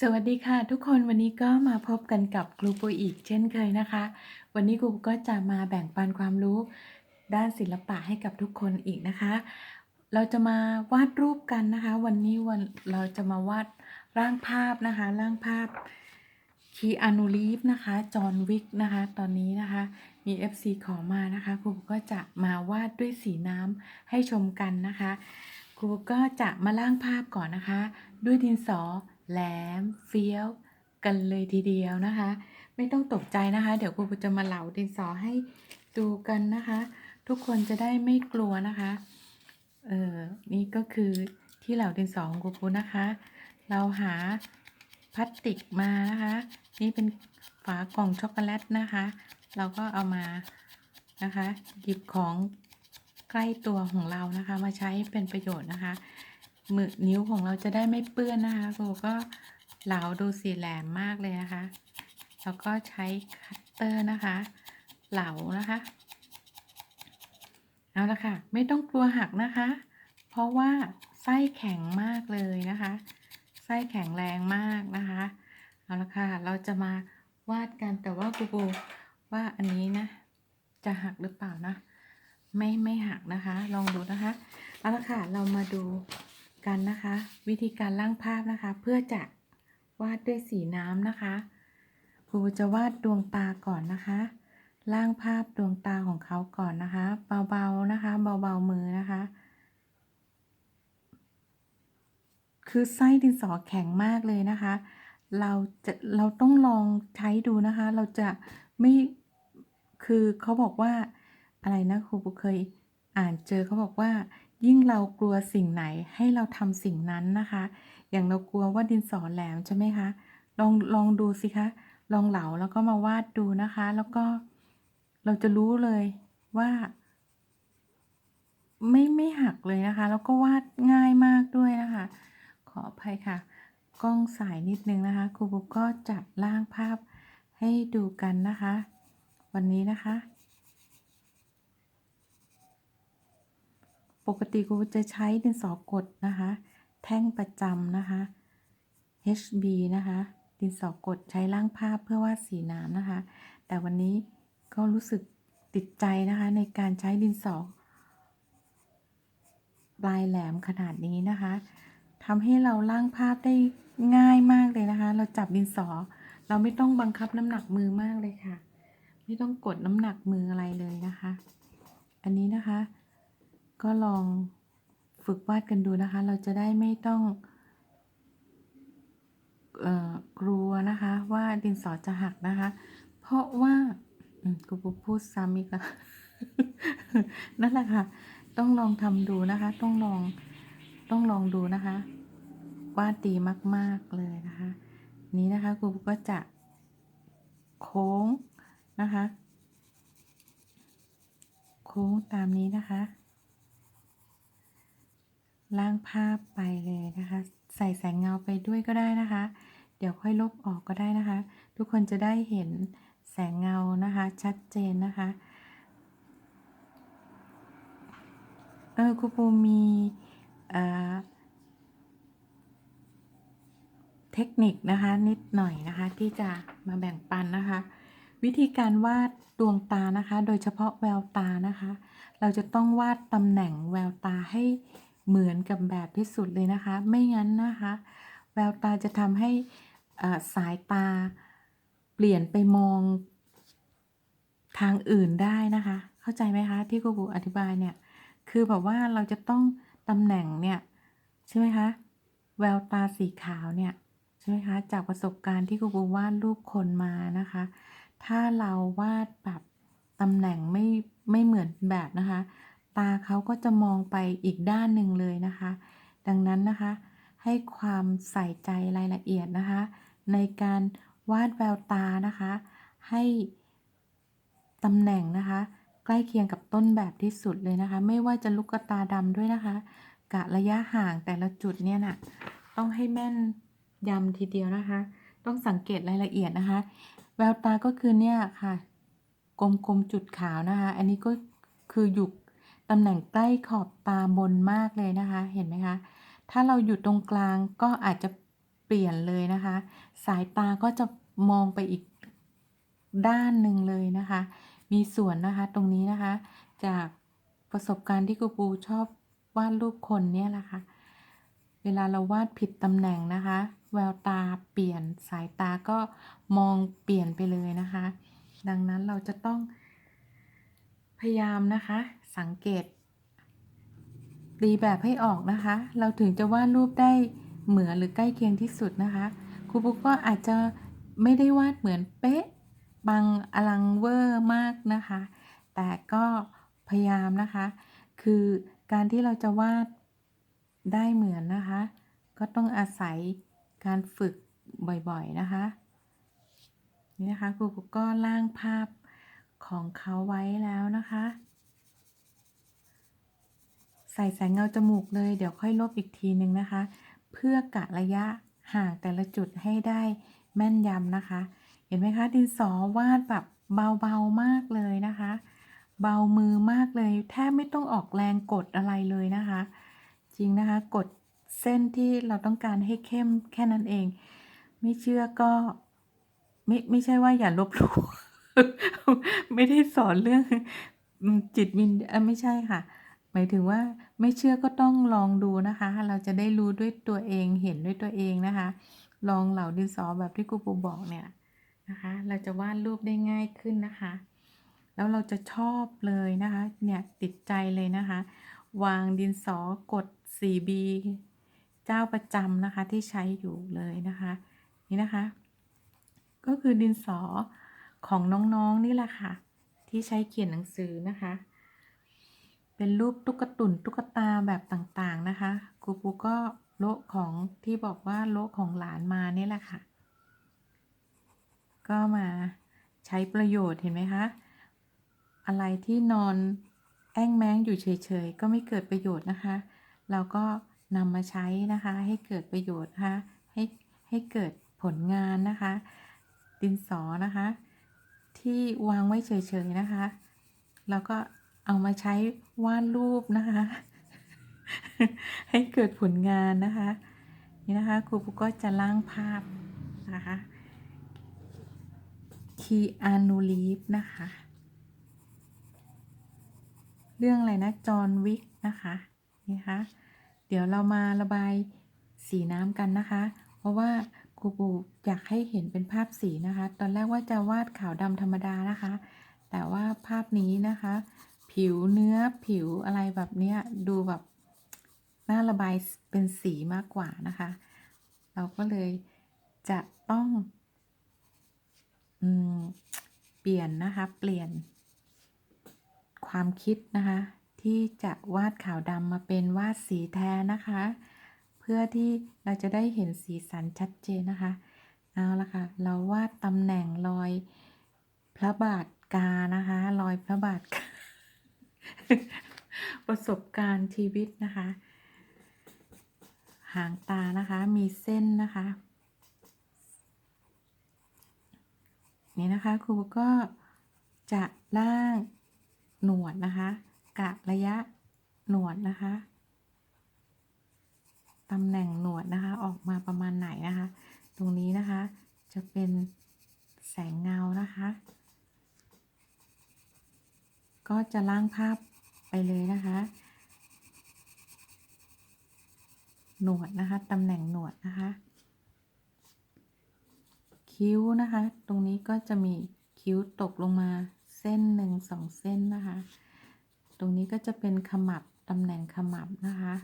สวัสดีค่ะทุกคนวันนี้ก็มาพบกันกับครูปูอีกเช่นเคยนะคะ วันนี้ครูก็จะมาแบ่งปันความรู้ด้านศิลปะให้กับทุกคนอีกนะคะ เราจะมาวาดรูปกันนะคะ วันนี้วันเราจะมาวาดร่างภาพนะคะ ร่างภาพคีอานูรีฟนะคะจอห์นวิกนะคะ ตอนนี้นะคะมี FC ขอมานะคะครูก็จะมาวาดด้วยสีน้ำให้ชมกันนะคะครูก็จะมาล่างภาพก่อนนะคะ ด้วยดินสอ แหลมเฟี้ยวกันเลยทีเดียวนะคะ ไม่ต้องตกใจนะคะ เดี๋ยวครูจะมาเหลาดินสอให้ดูกันนะคะ ทุกคนจะได้ไม่กลัวนะคะเออนี่ก็คือที่เหลาดินสอของครูนะคะ เราหาพลาสติกมานะคะ นี่เป็นฝากล่องช็อกโกแลตนะคะ เราก็เอามานะคะ หยิบของใกล้ตัวของเรานะคะ มาใช้เป็นประโยชน์นะคะ มือนิ้วของเราจะได้ไม่เปื้อนนะคะครูก็เหลาดูสีแหลมมากเลยนะคะ แล้วก็ใช้คัตเตอร์นะคะ เหลานะคะ เอาละค่ะ ไม่ต้องกลัวหักนะคะ เพราะว่าไส้แข็งมากเลยนะคะ ไส้แข็งแรงมากนะคะ เอาละค่ะ เราจะมาวาดกันแต่ว่าครูปูว่าอันนี้นะ จะหักหรือเปล่านะ ไม่ไม่หักนะคะ ลองดูนะคะ เอาละค่ะ เรามาดู กันนะคะ วิธีการร่างภาพนะคะ เพื่อจะวาดด้วยสีน้ำนะคะครูจะวาดดวงตาก่อนนะคะร่างภาพดวงตาของเขาก่อนนะคะ เบาๆนะคะ เบาๆมือนะคะ คือไส้ดินสอแข็งมากเลยนะคะ เราจะเราต้องลองใช้ดูนะคะ เราจะไม่คือเขาบอกว่าอะไรนะครูเคยอ่านเจอเขาบอกว่า ยิ่งเรากลัวสิ่งไหนให้เราทำสิ่งนั้นนะคะ อย่างเรากลัวว่าดินสอแหลมใช่ไหมคะ ลองลองดูสิคะ ลองเหลาแล้วก็มาวาดดูนะคะ แล้วก็เราจะรู้เลยว่า ไม่ไม่หักเลยนะคะ แล้วก็วาดง่ายมากด้วยนะคะ ขออภัยค่ะ กล้องสายนิดนึงนะคะครูบุ๊กก็จัดร่างภาพให้ดูกันนะคะ วันนี้นะคะ ปกติครูจะใช้ดินสอกดนะคะ แท่งประจำนะคะ HB นะคะ ดินสอกดใช้ร่างภาพเพื่อวาดสีน้ำนะคะ แต่วันนี้ก็รู้สึกติดใจนะคะในการใช้ดินสอปลายแหลมขนาดนี้นะคะทำให้เราล่างภาพได้ง่ายมากเลยนะคะ เราจับดินสอ เราไม่ต้องบังคับน้ำหนักมือมากเลยค่ะ ไม่ต้องกดน้ำหนักมืออะไรเลยนะคะ อันนี้นะคะ ก็ลองฝึกวาดกันดูนะคะ เราจะได้ไม่ต้องออกลัวนะคะว่าดินสอจะหักนะคะ เพราะว่ากูพูดซ้ำอีกแล้วนั่นแหละค่ะ ต้องลองทำดูนะคะ ต้องลองต้องลองดูนะคะวาดดีมาก ๆ เลยนะคะ นี้นะคะครูก็จะโค้งนะคะ โค้งตามนี้นะคะ ล่างภาพไปเลยนะคะ ใส่แสงเงาไปด้วยก็ได้นะคะ เดี๋ยวค่อยลบออกก็ได้นะคะ ทุกคนจะได้เห็นแสงเงานะคะ ชัดเจนนะคะเออครูปูมีเทคนิคนะคะนิดหน่อยนะคะที่จะมาแบ่งปันนะคะ วิธีการวาดดวงตานะคะ โดยเฉพาะแววตานะคะ เราจะต้องวาดตำแหน่งแววตาให้ เหมือนกับแบบที่สุดเลยนะคะ ไม่งั้นนะคะ แววตาจะทำให้สายตาเปลี่ยนไปมองทางอื่นได้นะคะ เข้าใจไหมคะที่ครูบูอธิบายเนี่ย คือแบบว่าเราจะต้องตำแหน่งเนี่ยใช่ไหมคะ แววตาสีขาวเนี่ยใช่ไหมคะ จากประสบการณ์ที่ครูบูวาดรูปคนมานะคะ ถ้าเราวาดแบบตำแหน่งไม่ไม่เหมือนแบบนะคะ ตาเขาก็จะมองไปอีกด้านหนึ่งเลยนะคะ ดังนั้นนะคะ ให้ความใส่ใจรายละเอียดนะคะ ในการวาดแววตานะคะ ให้ตำแหน่งนะคะ ใกล้เคียงกับต้นแบบที่สุดเลยนะคะ ไม่ว่าจะลูกตาดำด้วยนะคะ กะระยะห่างแต่ละจุดเนี่ยน่ะต้องให้แม่นยำทีเดียวนะคะ ต้องสังเกตรายละเอียดนะคะ แววตาก็คือเนี่ยค่ะ กลมๆจุดขาวนะคะ อันนี้ก็คืออยู่ ตำแหน่งใกล้ขอบตาบนมากเลยนะคะ เห็นไหมคะ ถ้าเราอยู่ตรงกลางก็อาจจะเปลี่ยนเลยนะคะ สายตาก็จะมองไปอีกด้านหนึ่งเลยนะคะ มีส่วนนะคะตรงนี้นะคะ จากประสบการณ์ที่ครูปูชอบวาดรูปคนเนี่ยแหละค่ะ เวลาเราวาดผิดตำแหน่งนะคะ แววตาเปลี่ยนสายตาก็มองเปลี่ยนไปเลยนะคะ ดังนั้นเราจะต้องพยายามนะคะ สังเกตตีแบบให้ออกนะคะ เราถึงจะวาดรูปได้เหมือนหรือใกล้เคียงที่สุดนะคะ ครูปุ๊กก็อาจจะไม่ได้วาดเหมือนเป๊ะบางอลังเวอร์มากนะคะ แต่ก็พยายามนะคะ คือการที่เราจะวาดได้เหมือนนะคะ ก็ต้องอาศัยการฝึกบ่อยๆนะคะ นี่นะคะครูปุ๊กก็ร่างภาพของเขาไว้แล้วนะคะ ใส่แสงเงาจมูกเลย เดี๋ยวค่อยลบอีกทีนึงนะคะ เพื่อกะระยะห่างแต่ละจุดให้ได้แม่นยำนะคะ เห็นไหมคะ ดินสอวาดแบบเบาๆมากเลยนะคะ เบามือมากเลย แทบไม่ต้องออกแรงกดอะไรเลยนะคะ จริงนะคะ กดเส้นที่เราต้องการให้เข้มแค่นั้นเอง ไม่เชื่อก็ไม่ไม่ใช่ว่าอย่าลบหลู่ไม่ได้สอนเรื่องจิตวิญเอ่อไม่ใช่ค่ะ หมายถึงว่าไม่เชื่อก็ต้องลองดูนะคะ เราจะได้รู้ด้วยตัวเองเห็นด้วยตัวเองนะคะ ลองเหล่าดินสอแบบที่ครูปูบอกเนี่ยนะคะ เราจะวาดรูปได้ง่ายขึ้นนะคะ แล้วเราจะชอบเลยนะคะ เนี่ยติดใจเลยนะคะ วางดินสอกด 4B เจ้าประจำนะคะที่ใช้อยู่เลยนะคะ นี่นะคะ ก็คือดินสอของน้องๆนี่แหละค่ะ ที่ใช้เขียนหนังสือนะคะ เป็นรูปตุ๊กตุนตุ๊กตาแบบต่างๆนะคะครูปูก็โละของที่บอกว่าโละของหลานมานี่แหละค่ะ ก็มาใช้ประโยชน์เห็นไหมคะ อะไรที่นอนแอ้งแม้งอยู่เฉยๆ ก็ไม่เกิดประโยชน์นะคะ เราก็นำมาใช้นะคะ ให้เกิดประโยชน์นะคะให้ให้เกิดผลงานนะคะ ดินสอนะคะ ที่วางไว้เฉยๆนะคะ แล้วก็ เอามาใช้วาดรูปนะคะ ให้เกิดผลงานนะคะ นี่นะคะครูปุ๊กก็จะล่างภาพนะคะคีอานูลีฟนะคะ เรื่องอะไรนะ จอห์นวิกนะคะนี่คะเดี๋ยวเรามาระบายสีน้ำกันนะคะ เพราะว่าครูปูอยากให้เห็นเป็นภาพสีนะคะ ตอนแรกว่าจะวาดขาวดำธรรมดานะคะ แต่ว่าภาพนี้นะคะ ผิวเนื้อผิวอะไรแบบเนี้ยดูแบบน่าระบายเป็นสีมากกว่านะคะ เราก็เลยจะต้องอเปลี่ยนนะคะ เปลี่ยน ความคิดนะคะ ที่จะวาดขาวดำมาเป็นวาดสีแทนนะคะ เพื่อที่เราจะได้เห็นสีสันชัดเจนนะคะเอาละค่ะ เราวาดตำแหน่งรอยพระบาทกานะคะ รอยพระบาทกา ประสบการณ์ชีวิตนะคะ หางตานะคะมีเส้นนะคะ นี่นะคะครูก็จะล่างหนวดนะคะ กะระยะหนวดนะคะตำแหน่งหนวดนะคะออกมาประมาณไหนนะคะ ตรงนี้นะคะจะเป็นแสงเงานะคะ ก็จะล่างภาพไปเลยนะคะ หนวดนะคะตำแหน่งหนวดนะคะ คิ้วนะคะ ตรงนี้ก็จะมีคิ้วตกลงมาเส้นหนึ่งสองเส้นนะคะ ตรงนี้ก็จะเป็นขมับตำแหน่งขมับนะคะ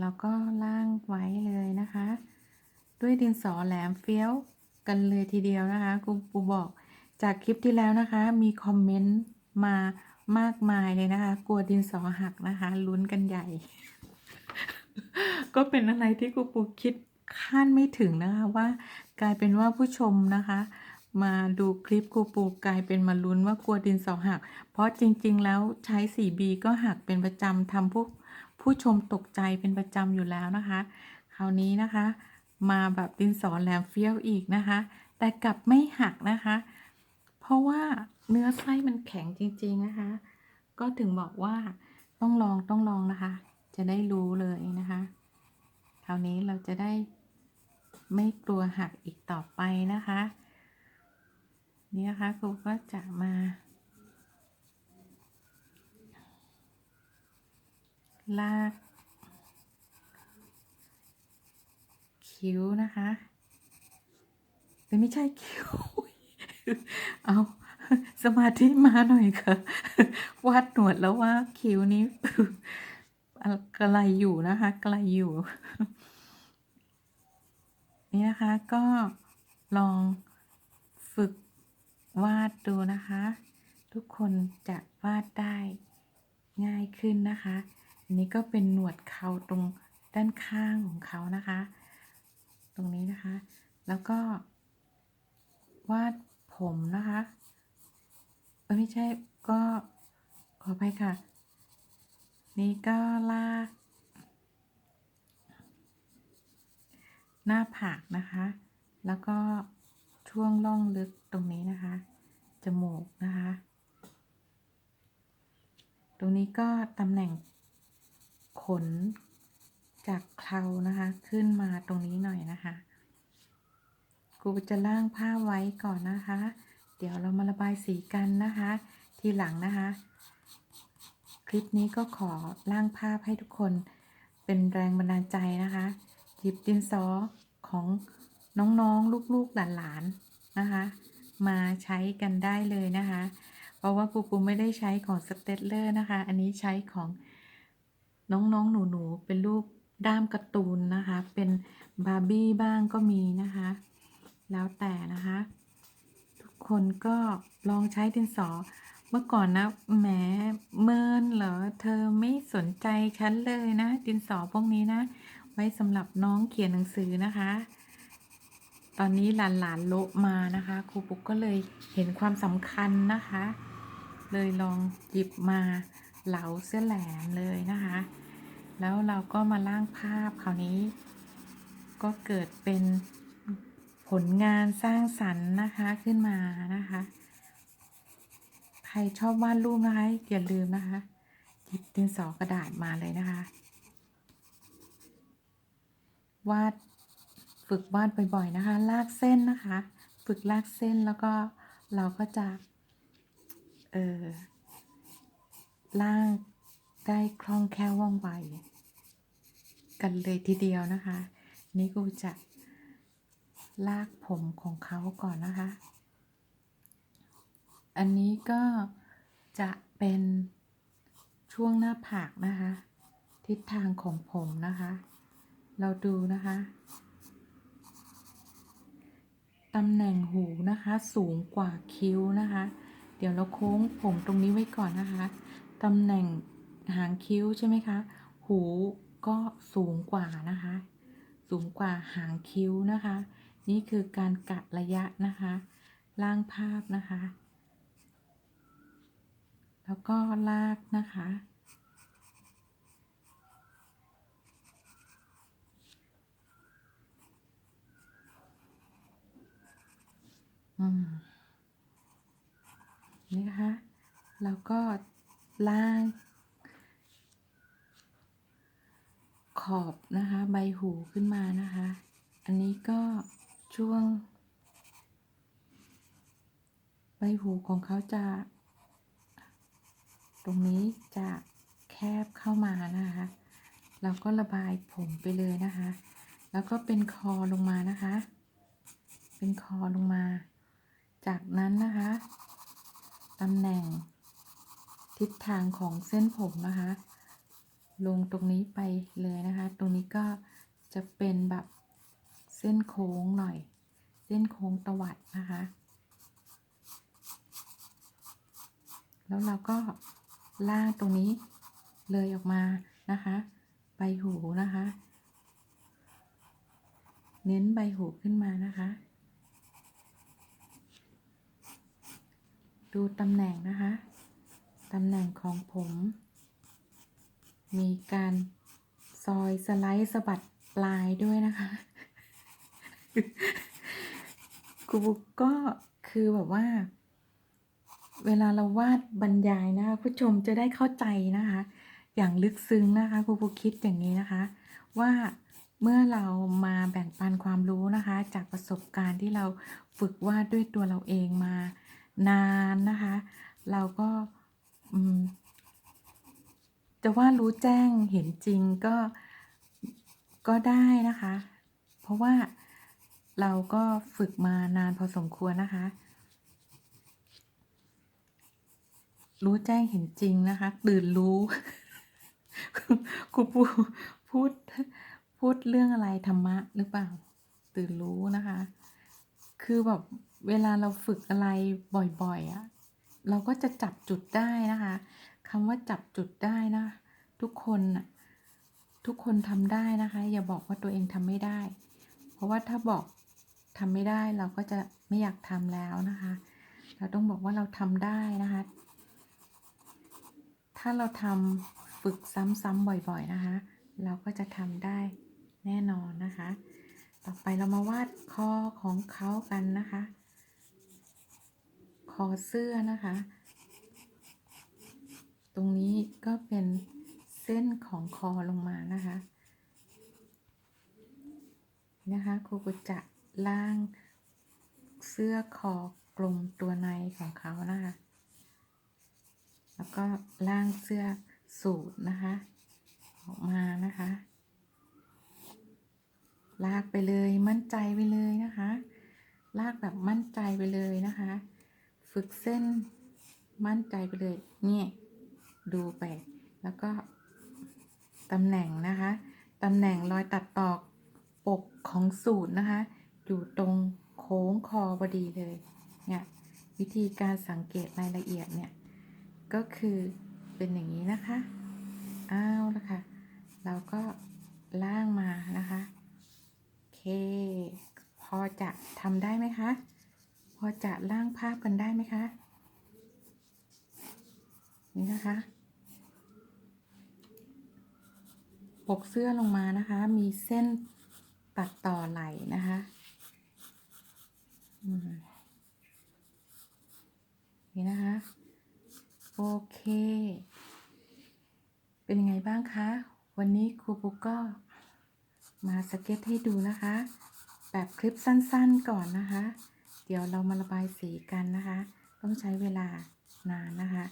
แล้วก็ล่างไว้เลยนะคะ ด้วยดินสอแหลมเฟี้ยว กันเลยทีเดียวนะคะครูปูบอกจากคลิปที่แล้วนะคะ มีคอมเมนต์มามากมายเลยนะคะ กลัวดินสอหักนะคะลุ้นกันใหญ่ ก็เป็นอะไรที่ครูปูคิดคาดไม่ถึงนะคะว่ากลายเป็นว่าผู้ชมนะคะ มาดูคลิปครูปูกลายเป็นมาลุ้นว่ากลัวดินสอหัก เพราะจริง ๆ แล้วใช้ 4B ก็หักเป็นประจำทำผู้ผู้ชมตกใจเป็นประจำอยู่แล้วนะคะ คราวนี้นะคะ มาแบบดินสอแหลมเฟี้ยวอีกนะคะ แต่กลับไม่หักนะคะ เพราะว่าเนื้อไส้มันแข็งจริงๆนะคะ ก็ถึงบอกว่าต้องลองต้องลองนะคะ จะได้รู้เลยนะคะ คราวนี้เราจะได้ไม่กลัวหักอีกต่อไปนะคะ นี่นะคะครูก็จะมาลาก คิ้วนะคะแต่ไม่ใช่คิ้ว เอาสมาธิมาหน่อยค่ะ วาดหนวดแล้วว่าคิ้วนี้ไกลอยู่นะคะไกลอยู่ นี่นะคะก็ลองฝึกวาดดูนะคะ ทุกคนจะวาดได้ง่ายขึ้นนะคะ อันนี้ก็เป็นหนวดเขาตรงด้านข้างของเขานะคะ ตรงนี้นะคะ แล้วก็ วาดผมนะคะเออไม่ใช่ก็ขอไปค่ะ นี่ก็ลากหน้าผากนะคะ แล้วก็ช่วงล่องลึกตรงนี้นะคะ จมูกนะคะ ตรงนี้ก็ตำแหน่งขน จากเครานะคะ ขึ้นมาตรงนี้หน่อยนะคะครูจะล่างผ้าไว้ก่อนนะคะ เดี๋ยวเรามาระบายสีกันนะคะ ทีหลังนะคะ คลิปนี้ก็ขอล่างภาพให้ทุกคนเป็นแรงบันดาลใจนะคะ หยิบดินสอของน้องๆ ลูกๆ หลานๆ นะคะ มาใช้กันได้เลยนะคะ เพราะว่าปูปูไม่ได้ใช้ของสเตตเลอร์นะคะ อันนี้ใช้ของน้องๆ หนูๆ เป็นรูป ด้ามการ์ตูนนะคะ เป็นบาร์บี้บ้างก็มีนะคะ แล้วแต่นะคะ ทุกคนก็ลองใช้ดินสอ เมื่อก่อนนะแหมเมินเหรอเธอไม่สนใจฉันเลยนะ ดินสอพวกนี้นะ ไว้สำหรับน้องเขียนหนังสือนะคะ ตอนนี้หลานๆโลมานะคะครูปุ๊กก็เลยเห็นความสำคัญนะคะ เลยลองหยิบมาเหลาเสื้อแหลมเลยนะคะ แล้วเราก็มาล่างภาพคราวนี้ ก็เกิดเป็นผลงานสร้างสรรค์นะคะขึ้นมานะคะ ใครชอบวาดรูปนะคะอย่าลืมนะคะหยิบดินสอกระดาษมาเลยนะคะ วาดฝึกวาดบ่อยๆนะคะ ลากเส้นนะคะ ฝึกลากเส้นแล้วก็เราก็จะเออล่าง ได้คล่องแคล่วว่องไว กันเลยทีเดียวนะคะ นี่กูจะลากผมของเขาก่อนนะคะ อันนี้ก็จะเป็นช่วงหน้าผากนะคะ ทิศทางของผมนะคะ เราดูนะคะตำแหน่งหูนะคะสูงกว่าคิ้วนะคะ เดี๋ยวเราโค้งผมตรงนี้ไว้ก่อนนะคะตำแหน่ง หางคิ้วใช่ไหมคะ หูก็สูงกว่านะคะ สูงกว่าหางคิ้วนะคะ นี่คือการกะระยะนะคะ ล่างภาพนะคะ แล้วก็ลากนะคะอืมนี่นะคะ แล้วก็ลาง ข อบนะคะใบหูขึ้นมานะคะ อันนี้ก็ช่วง ใบหูของเขาจะ ตรงนี้จะแคบเข้ามานะคะ เราก็ระบายผมไปเลยนะคะ แล้วก็เป็นคอลงมานะคะ เป็นคอลงมา จากนั้นนะคะตำแหน่งทิศทางของเส้นผมนะคะ ลงตรงนี้ไปเลยนะคะ ตรงนี้ก็จะเป็นแบบเส้นโค้งหน่อย เส้นโค้งตวัดนะคะ แล้วเราก็ลางตรงนี้เลยออกมานะคะ ใบหูนะคะ เน้นใบหูขึ้นมานะคะ ดูตำแหน่งนะคะ ตำแหน่งของผม มีการซอยสไลด์สะบัดปลายด้วยนะคะครูบุ๊กก็คือแบบว่า เวลาเราวาดบรรยายนะคะผู้ชมจะได้เข้าใจนะคะ อย่างลึกซึ้งนะคะครูปูคิดอย่างนี้นะคะ ว่าเมื่อเรามาแบ่งปันความรู้นะคะ จากประสบการณ์ที่เราฝึกวาดด้วยตัวเราเองมานานนะคะ เราก็อืม จะว่ารู้แจ้งเห็นจริงก็ก็ได้นะคะ เพราะว่าเราก็ฝึกมานานพอสมควรนะคะ รู้แจ้งเห็นจริงนะคะ ตื่นรู้ครูปูพูดพูดเรื่องอะไรธรรมะหรือเปล่า ตื่นรู้นะคะ คือแบบเวลาเราฝึกอะไรบ่อยๆอะเราก็จะจับจุดได้นะคะ คำว่าจับจุดได้นะ ทุกคนทุกคนทำได้นะคะ อย่าบอกว่าตัวเองทำไม่ได้ เพราะว่าถ้าบอกทำไม่ได้เราก็จะไม่อยากทำแล้วนะคะ เราต้องบอกว่าเราทำได้นะคะ ถ้าเราทำฝึกซ้ำๆบ่อยๆนะคะ เราก็จะทำได้แน่นอนนะคะ ต่อไปเรามาวาดคอของเขากันนะคะ คอเสื้อนะคะ ตรงนี้ก็เป็นเส้นของคอลงมานะคะ นะคะครูกุจะล่างเสื้อคอกลมตัวในของเขานะคะ แล้วก็ล่างเสื้อสูทนะคะ ออกมานะคะ ลากไปเลยมั่นใจไปเลยนะคะ ลากแบบมั่นใจไปเลยนะคะ ฝึกเส้นมั่นใจไปเลยเนี่ย ดูไป แล้วก็ตำแหน่งนะคะตำแหน่งรอยตัดตอกปกของสูตรนะคะ อยู่ตรงโค้งคอพอดีเลยเนี่ยวิธีการสังเกตรายละเอียดเนี่ย ก็คือเป็นอย่างนี้นะคะอ้าวละค่ะเราก็ล่างมานะคะโอเค พอจะทำได้ไหมคะ พอจะล่างภาพกันได้ไหมคะ นี่นะคะ ปกเสื้อลงมานะคะ มีเส้นตัดต่อไหลนะคะนี่นะคะโอเค เป็นยังไงบ้างคะ วันนี้ครูปุ๊กก็มาสเก็ตให้ดูนะคะ แบบคลิปสั้นๆก่อนนะคะ เดี๋ยวเรามาระบายสีกันนะคะ ต้องใช้เวลานานนะคะ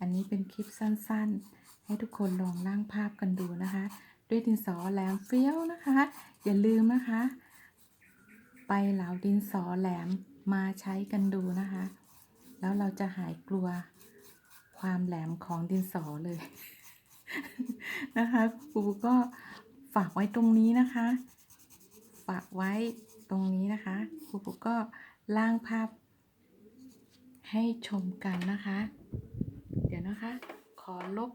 อันนี้เป็นคลิปสั้นๆ ให้ทุกคนลองร่างภาพกันดูนะคะ ด้วยดินสอแหลมเฟี้ยวนะคะ อย่าลืมนะคะ ไปเหลาดินสอแหลมมาใช้กันดูนะคะ แล้วเราจะหายกลัวความแหลมของดินสอเลยนะคะครูก็ฝากไว้ตรงนี้นะคะ ฝากไว้ตรงนี้นะคะครูปุ๊กก็ล่างภาพ ให้ชมกันนะคะ เดี๋ยวนะคะ ขอลบ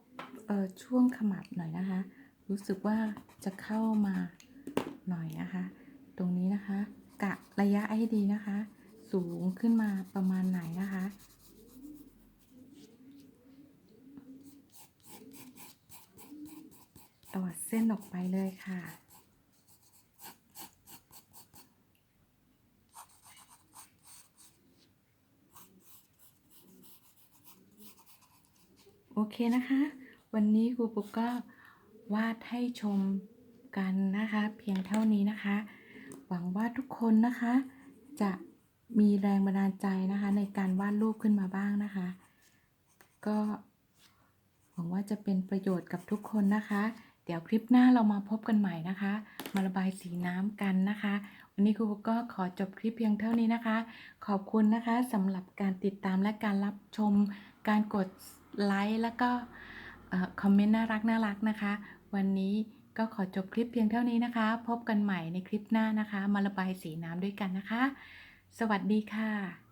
เอ่อช่วงขมับหน่อยนะคะ รู้สึกว่าจะเข้ามาหน่อยนะคะ ตรงนี้นะคะ กะระยะให้ดีนะคะ สูงขึ้นมาประมาณไหนนะคะตอดเส้นออกไปเลยค่ะโอเคนะคะ วันนี้ครูปุ๊กก็ วาดให้ชมกันนะคะ เพียงเท่านี้นะคะ หวังว่าทุกคนนะคะ จะมีแรงบันดาลใจนะคะ ในการวาดรูปขึ้นมาบ้างนะคะ ก็หวังว่าจะเป็นประโยชน์กับทุกคนนะคะ เดี๋ยวคลิปหน้าเรามาพบกันใหม่นะคะ มาระบายสีน้ำกันนะคะ วันนี้ครูก็ขอจบคลิปเพียงเท่านี้นะคะ ขอบคุณนะคะสำหรับการติดตามและการรับชม การกดไลค์แล้วก็ คอมเมนต์น่ารักน่ารักนะคะ วันนี้ก็ขอจบคลิปเพียงเท่านี้นะคะ พบกันใหม่ในคลิปหน้านะคะ มาระบายสีน้ำด้วยกันนะคะ สวัสดีค่ะ